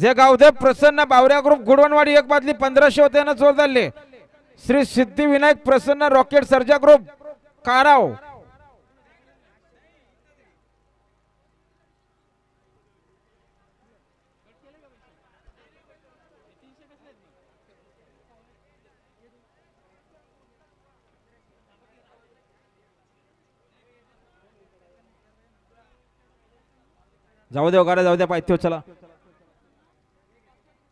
जे गावदेव प्रसन्न बावऱ्या ग्रुप गुडवणवाडी एक बादली पंधराशे होते ना जोर धरले श्री सिद्धिविनायक प्रसन्न रॉकेट सर्जा ग्रुप काराव. जाऊ द्या गाड्या जाऊ द्या पाहिजे चला.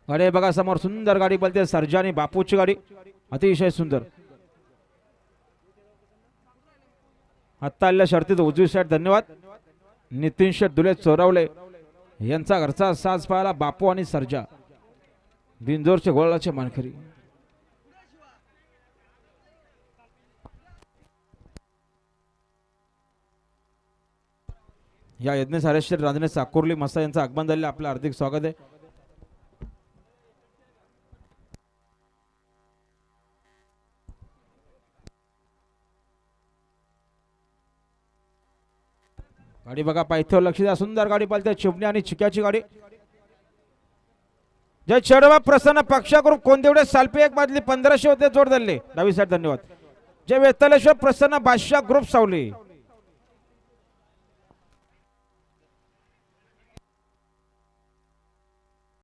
गाडी बघा समोर सुंदर गाडी बोलते सर्जा आणि बापूची गाडी. अतिशय सुंदर. आत्ता आलेल्या शर्तीत उजवी साईड धन्यवाद. नितीन शेठ दुले चोरवले. यांचा घरचा साज पाहायला बापू आणि सर्जा. बिंजोरचे गोळाचे मानखरी या यज्ञ सारेश्वर रांजणे साकुर्ली मस्ता यांचं आगमन झालेलं आपलं हार्दिक स्वागत आहे. गाडी बघा पायथ्यावर लक्ष द्या. सुंदर गाडी पालते चिमणी आणि चिक्याची गाडी. जय चढवा प्रसन्न पक्षाकडून ग्रुप सालपी एक बादली पंधराशे होते जोड धरले. डावी साईड धन्यवाद. जय वेतालेश्वर प्रसन्न बादशाह ग्रुप सावली.